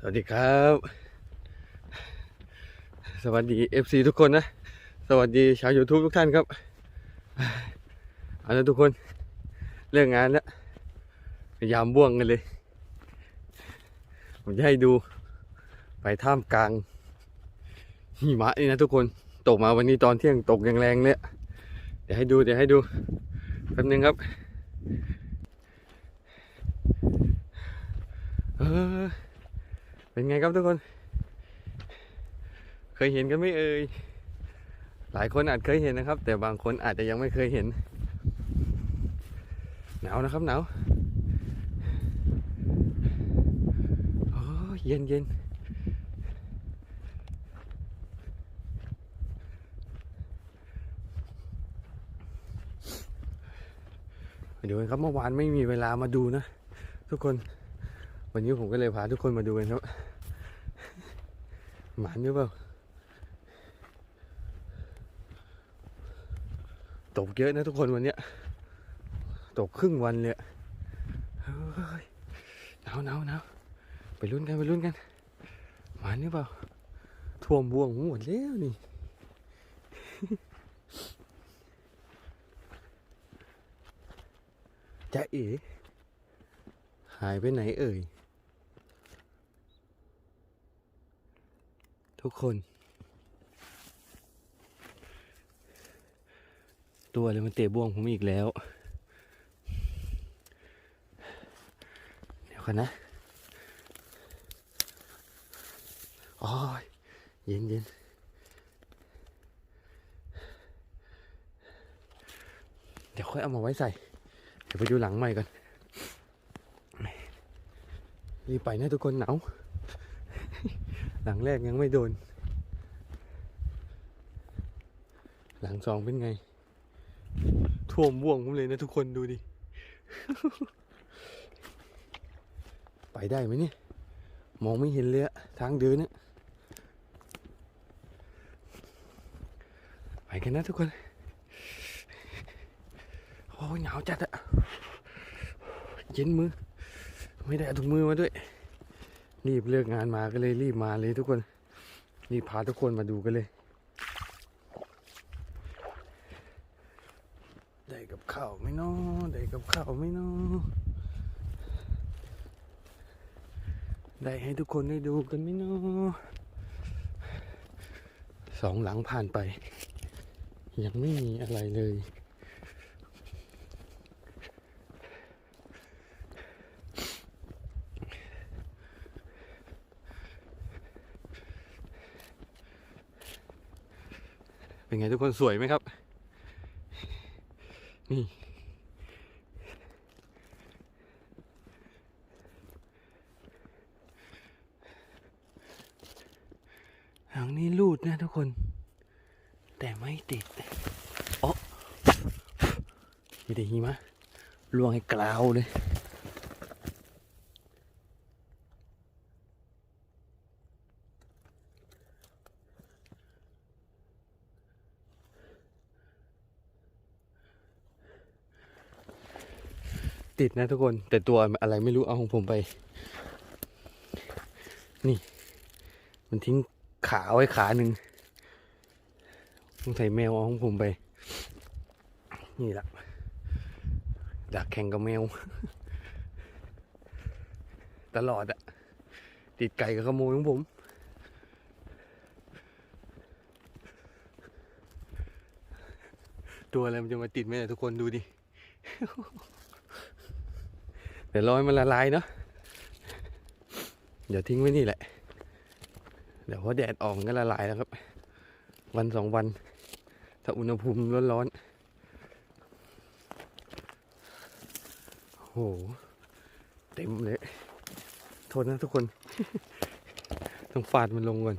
สวัสดีครับ สวัสดี FC ทุกคนนะ สวัสดีชาว YouTube ทุกท่านครับเอาละทุกคนเรื่องงานแล้วพยายามบ่วงกันเลย ผมจะให้ดูไปท่ามกลางหิมะนี่นะทุกคนตกมาวันนี้ตอนเที่ยงตกอย่างแรงเลยเดี๋ยวให้ดูเดี๋ยวให้ดูแป๊บนึงครับเออ เป็นไงครับทุกคน เคยเห็นกันไม่เอ่ย หลายคนอาจเคยเห็นนะครับ แต่บางคนอาจจะยังไม่เคยเห็น หนาวนะครับหนาวโอ้เย็นเย็นเดี๋ยวครับเมื่อวานไม่มีเวลามาดูนะ ทุกคน วันนี้ผมก็เลยพาทุกคนมาดูกันครับ หมานหรือเปล่า ตกเยอะนะทุกคนวันเนี้ย ตกครึ่งวันเลยเฮ้ยหนาวหนาวหนาวไปลุ้นกันไปลุ้นกัน หมานหรือเปล่า ท่วมบ่วงหมดแล้วนี่ จะเอ๋หายไปไหนเอ่ย ทุกคน ตัวอะไรมันเตะบ่วงผมอีกแล้ว เดี๋ยวกันนะโอ้ยเย็นเย็นเดี๋ยวค่อยเอามาไว้ใส่ เดี๋ยวไปดูหลังใหม่ก่อนรีบไปนะทุกคนหนาว หลังแรกยังไม่โดน หลังสองเป็นไง ท่วมบ่วงผมเลยนะทุกคนดูดิ ไปได้ไหมเนี่ย มองไม่เห็นเลยอะทางเดินเนี่ยไปกันนะทุกคน โอ้ยหนาวจัดอะเย็นมือ ไม่ได้ถุงมือมาด้วย รีบเลิกงานมาก็เลยรีบมาเลยทุกคนรีบพาทุกคนมาดูกันเลย ได้กับข้าวไหม่นอได้กับข้าวไหม่นอได้ให้ทุกคนได้ดูกันไหม่นอสองหลังผ่านไป ยังไม่มีอะไรเลย เป็นไงทุกคนสวยไหมครับ นี่ หางนี้รูดนะทุกคน แต่ไม่ติดอ๋อมีแต่หิมะล่วงให้กลาวเลย ติดนะทุกคน แต่ตัวอะไรไม่รู้เอาของผมไป นี่ มันทิ้งขาไว้ขาหนึ่งต้องใส่แมวเอาของผมไป นี่แหละดักแข่งกับแมว ตลอดอะติดไก่กับขโมยของผมตัวอะไรมันจะมาติดไหมเนี่ยทุกคนดูดิ เดี๋ยวรอให้มันละลายเนาะเดี๋ยวทิ้งไว้นี่แหละ เดี๋ยวพอแดดออกมันก็ละลายแล้วครับ วันสองวัน ถ้าอุณหภูมิร้อนๆโอ้โห เต็มเลย โทษนะทุกคน ต้องฟาดมันลงก่อน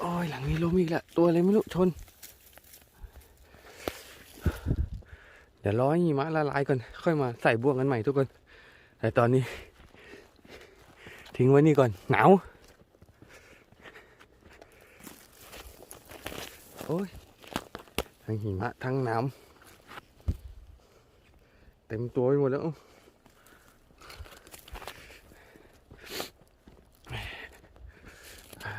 โอ้ย หลังนี้ล้มอีกแล้วตัวอะไรไม่รู้ชน เดี๋ยวร้อให้หิมะละลายก่อน ค่อยมาใส่บ่วงกันใหม่ทุกคน แต่ตอนนี้ ทิ้งไว้นี่ก่อนหนาวโอ้ยทั้งหิมะทั้งน้ำเต็มตัวไปหมดแล้วอ่า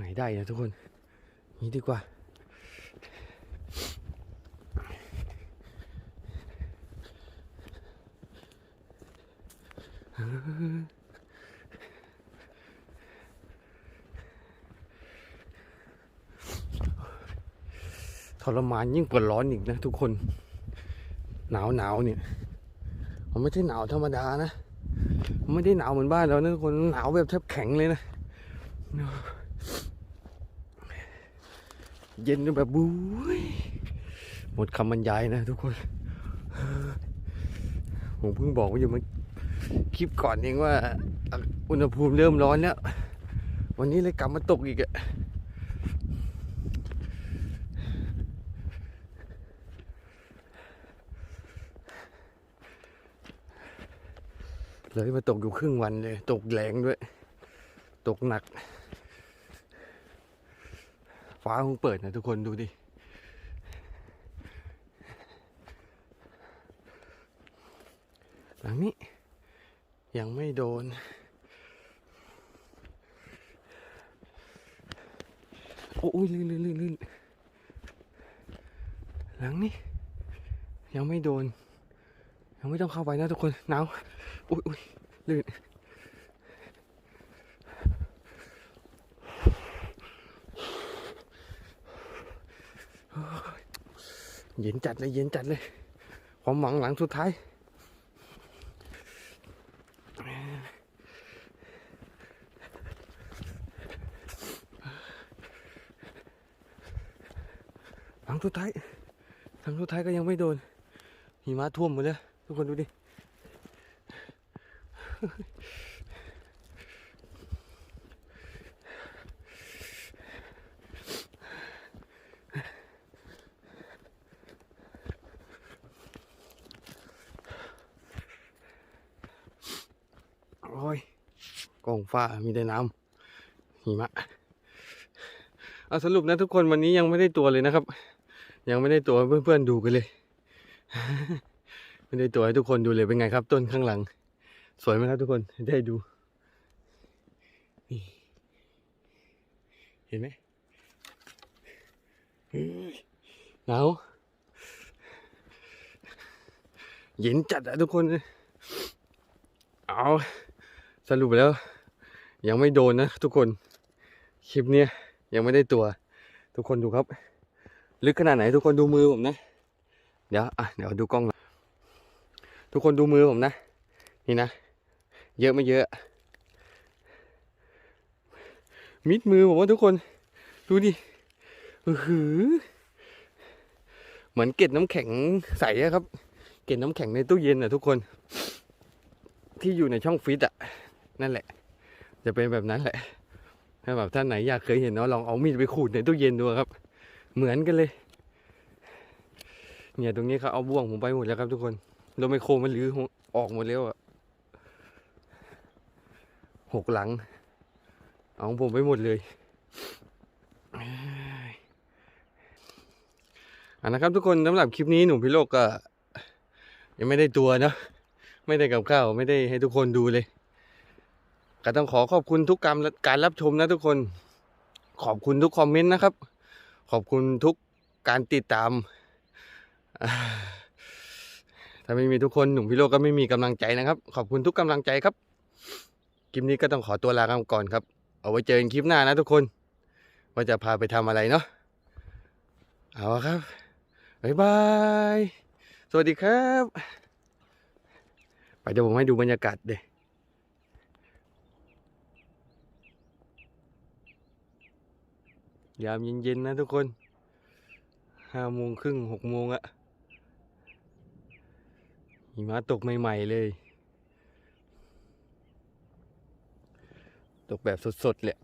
ไปทางไหนได้นะทุกคน นี้ดีกว่า ทรมานยิ่งกว่าร้อนอีกนะทุกคน หนาวหนาวเนี่ย มันไม่ใช่หนาวธรรมดานะ มันไม่ได้หนาวเหมือนบ้านเรานะทุกคน หนาวแบบแทบแข็งเลยนะ เย็นจนแบบบุ้ยหมดคำบรรยายนะทุกคน ผมเพิ่งบอกว่าอยู่เมื่อคลิปก่อนเองว่า อุณหภูมิเริ่มร้อนแล้ว วันนี้เลยกลับมาตกอีกอะเลยมาตกอยู่ครึ่งวันเลย ตกแรงด้วย ตกหนัก ฟ้าคงเปิดนะทุกคนดูดิ หลังนี้ ยังไม่โดน โอ้ยลื่นลื่นลื่นลื่นหลังนี้ ยังไม่โดน ยังไม่ต้องเข้าไปนะทุกคนหนาวอุ้ยอุ้ยลื่น เย็นจัดเลยเย็นจัดเลย ความหวังหลังสุดท้าย หลังสุดท้ายหลังสุดท้ายก็ยังไม่โดนหิมะท่วมหมดเลย ทุกคนดูดิ อ้ยกองฟ้ามีแต่น้ำหิมะเอาสรุปนะทุกคนวันนี้ยังไม่ได้ตัวเลยนะครับ ยังไม่ได้ตัวเพื่อนๆดูกันเลย ไม่ได้ตัวให้ทุกคนดูเลยเป็นไงครับ ต้นข้างหลัง สวยไหมครับทุกคนได้ดูเห็นไหมหนาวเย็นจัดอะทุกคน เอา สรุปแล้ว ยังไม่โดนนะทุกคนคลิปเนี้ยยังไม่ได้ตัว ทุกคนดูครับ ลึกขนาดไหนทุกคนดูมือผมนะ เดี๋ยวอะเดี๋ยวดูกล้อง ทุกคนดูมือผมนะ นี่นะ เยอะไม่เยอะ มิดมือผมว่าทุกคน ดูดิหือเหมือนเกล็ดน้ำแข็งใสอะครับ เกล็ดน้ำแข็งในตู้เย็นอะทุกคน ที่อยู่ในช่องฟิตอะ นั่นแหละ จะเป็นแบบนั้นแหละ ถ้าแบบท่านไหนอยากเคยเห็นเนาะลองเอามีดไปขูดในตู้เย็นดูครับ เหมือนกันเลย เนี่ยตรงนี้เขาเอาบ่วงผมไปหมดแล้วครับทุกคนโดไมโครมันรื้อออกหมดแล้วอะหกหลัง เอาของผมไปหมดเลยอันนะครับทุกคนสำหรับคลิปนี้หนุ่มพิโลกก็ ยังไม่ได้ตัวเนาะไม่ได้กับข้าวไม่ได้ให้ทุกคนดูเลย ก็ต้องขอขอบคุณทุกการการรับชมนะทุกคน ขอบคุณทุกคอมเมนต์นะครับ ขอบคุณทุกการติดตาม ถ้าไม่มีทุกคนหนุ่มพิโรก็ไม่มีกำลังใจนะครับ ขอบคุณทุกกำลังใจครับ คลิปนี้ก็ต้องขอตัวลากันก่อนครับ เอาไว้เจอกันคลิปหน้านะทุกคน ว่าจะพาไปทำอะไรเนาะ เอาละครับ บ๊ายบาย สวัสดีครับ ไปเดี๋ยวผมให้ดูบรรยากาศเด ยามเย็นๆนะทุกคนห้าโมงครึ่งหกโมงอะหิมะตกใหม่ๆเลย ตกแบบสดๆเลย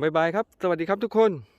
บายบายครับ สวัสดีครับทุกคน